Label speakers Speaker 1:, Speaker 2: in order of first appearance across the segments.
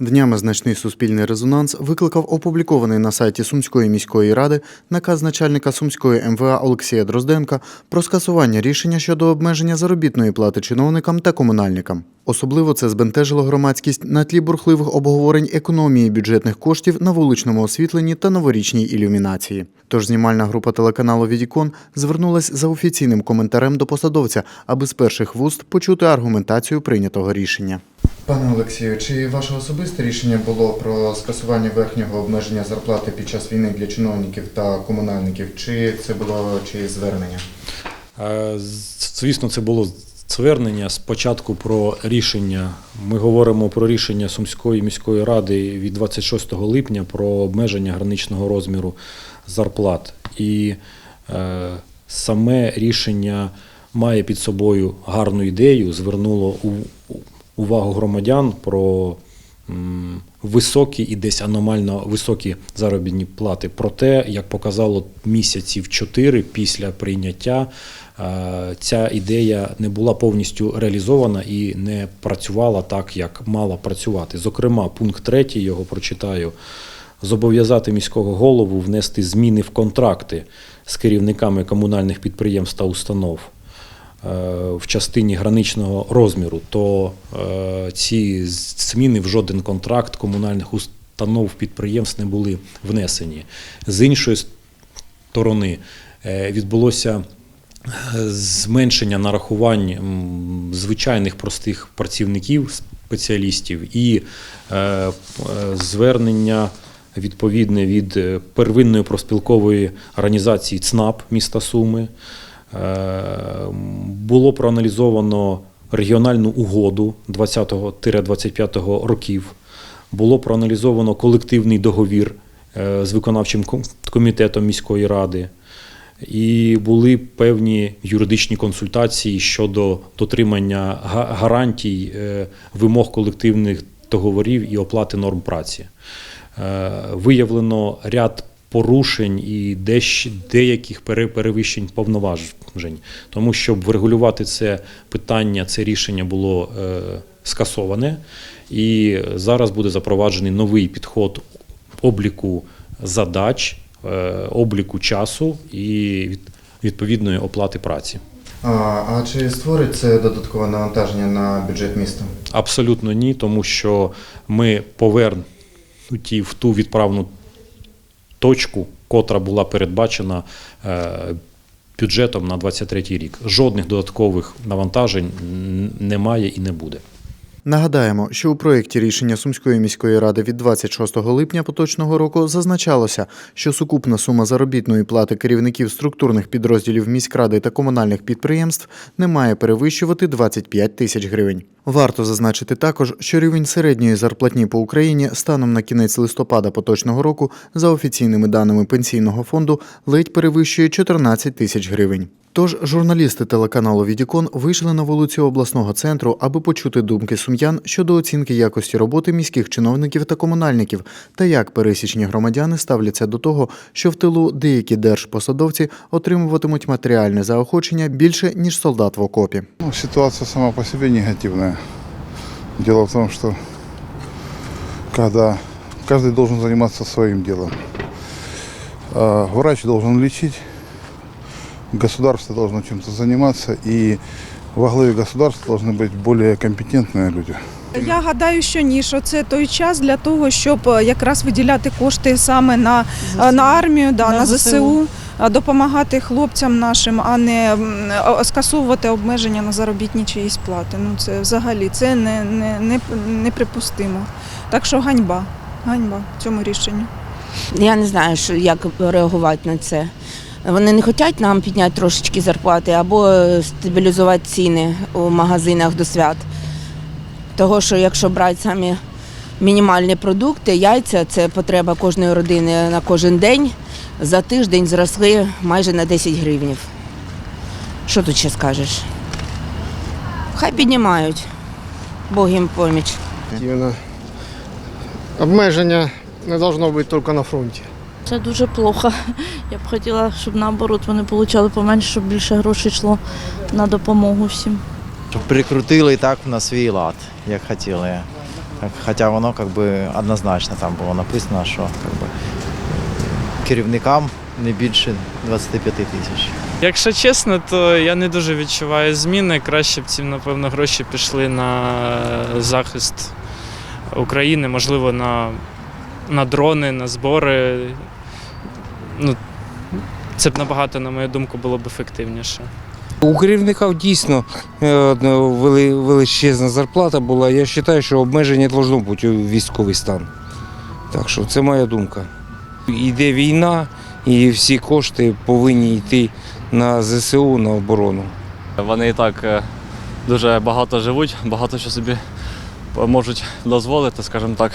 Speaker 1: Днями значний суспільний резонанс викликав опублікований на сайті Сумської міської ради наказ начальника Сумської МВА Олексія Дрозденка про скасування рішення щодо обмеження заробітної плати чиновникам та комунальникам. Особливо це збентежило громадськість на тлі бурхливих обговорень економії бюджетних коштів на вуличному освітленні та новорічній ілюмінації. Тож знімальна група телеканалу Відікон звернулась за офіційним коментарем до посадовця, аби з перших вуст почути аргументацію прийнятого рішення. Пане Олексію, чи ваше особисте рішення було про скасування верхнього обмеження зарплати під час війни для чиновників та комунальників, чи це було чиєсь звернення?
Speaker 2: Е, Звісно, це було звернення спочатку про рішення. Ми говоримо про рішення Сумської міської ради від 26 липня про обмеження граничного розміру зарплат. І е, саме рішення має під собою гарну ідею, звернуло у- увагу громадян про високі і десь аномально високі заробітні плати. Проте, як показало місяців чотири після прийняття, е, ця ідея не була повністю реалізована і не працювала так, як мала працювати. Зокрема, пункт третій його прочитаю. Зобов'язати міського голову внести зміни в контракти з керівниками комунальних підприємств та установ в частині граничного розміру, то е, ці зміни в жоден контракт комунальних установ підприємств не були внесені. З іншої сторони е, відбулося е, зменшення нарахувань звичайних простих працівників, спеціалістів і е, е, звернення відповідне від е, первинної проспілкової організації ЦНАП міста Суми. Е, Було проаналізовано регіональну угоду 20-25 років. Було проаналізовано колективний договір е, з виконавчим комітетом міської ради. І були певні юридичні консультації щодо дотримання гарантій е, вимог колективних договорів і оплати норм праці. Виявлено ряд порушень і деяких перевищень повноважень. Тому щоб врегулювати це питання, це рішення було е, скасоване, і зараз буде запроваджений новий підход обліку задач, е, обліку часу і від- відповідної оплати праці.
Speaker 1: А, а чи створить це додаткове навантаження на бюджет міста?
Speaker 2: Абсолютно ні, тому що ми повернуті в ту відправну точку, котра була передбачена е, бюджетом на 2023 рік. Жодних додаткових навантажень немає і не буде.
Speaker 1: Нагадаємо, що у проєкті рішення Сумської міської ради від 26 липня поточного року зазначалося, що сукупна сума заробітної плати керівників структурних підрозділів міськради та комунальних підприємств не має перевищувати 25 тисяч гривень. Варто зазначити також, що рівень середньої зарплатні по Україні станом на кінець листопада поточного року, за офіційними даними пенсійного фонду, ледь перевищує 14 тисяч гривень. Тож журналісти телеканалу Відікон вийшли на вулицю обласного центру, аби почути думки сум'ян щодо оцінки якості роботи міських чиновників та комунальників, та як пересічні громадяни ставляться до того, що в тилу деякі держпосадовці отримуватимуть матеріальне заохочення більше ніж солдат в окопі.
Speaker 3: Ну, ситуация сама по себе негативная. Дело в том, что когда каждый должен заниматься своим делом. А, Врач должен лечить, государство должно чем-то заниматься, и во главе государства должны быть более компетентные люди.
Speaker 4: Я гадаю, що ні, що це той час для того, щоб е, якраз виділяти кошти саме на, е, на армію, да, на,
Speaker 5: На
Speaker 4: ЗСУ,
Speaker 5: ЗСУ.
Speaker 4: е, допомагати хлопцям нашим, а не м, е, скасовувати обмеження на заробітні чиїсь плати. Ну це взагалі це не, не, не, неприпустимо. Так що ганьба, ганьба цьому рішенню.
Speaker 5: Я не знаю, що, як реагувати на це. Вони не хочуть нам підняти трошечки зарплати або е, стабілізувати ціни у магазинах до свят. Того, що якщо брати самі мінімальні продукти, яйця це потреба кожної родини на кожен день. За тиждень зросли майже на 10 гривнів. Що тут ще скажеш? Хай піднімають. Бог їм поміч.
Speaker 6: Обмеження не должно бути тільки на фронті.
Speaker 7: Це дуже плохо. Я б хотіла, щоб наоборот вони отримали поменше, щоб більше грошей йшло на допомогу всім.
Speaker 8: Щоб прикрутили так на свій лад, як хотіли. Хоча воно как би, однозначно там було написано, що как би, керівникам не більше 25 тисяч.
Speaker 9: Якщо чесно, то я не дуже відчуваю зміни. Краще б ці, напевно, гроші пішли на захист України, можливо, на, на дрони, на збори. Ну, це б набагато, на мою думку, було б ефективніше.
Speaker 10: У керівників дійсно е, величезна зарплата була. Я вважаю, що обмеження повинно бути у військовий стан. Так що це моя думка. Йде війна, і всі кошти повинні йти на ЗСУ, на оборону.
Speaker 11: Вони і так е, дуже багато живуть, багато що собі можуть дозволити, скажімо так,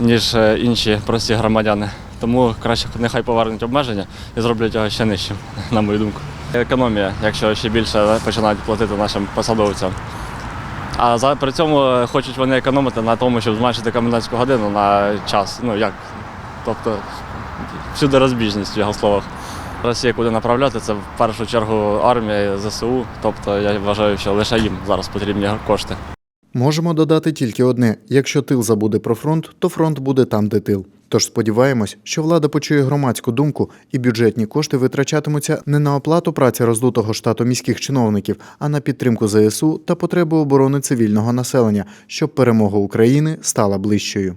Speaker 11: ніж е, інші прості громадяни. Тому краще нехай повернуть обмеження і зроблять його ще нижчим, на мою думку. Економія, якщо ще більше починають платити нашим посадовцям. А при цьому е, хочуть вони економити на тому, щоб зменшити комендантську годину на час. Ну як? Тобто всюди розбіжність в його словах. Росія куди направляти, це в першу чергу армія, ЗСУ. Тобто я вважаю, що лише їм зараз потрібні кошти.
Speaker 1: Можемо додати тільки одне: якщо тил забуде про фронт, то фронт буде там, де тил. Тож сподіваємось, що влада почує громадську думку і бюджетні кошти витрачатимуться не на оплату праці роздутого штату міських чиновників, а на підтримку ЗСУ та потреби оборони цивільного населення, щоб перемога України стала ближчою.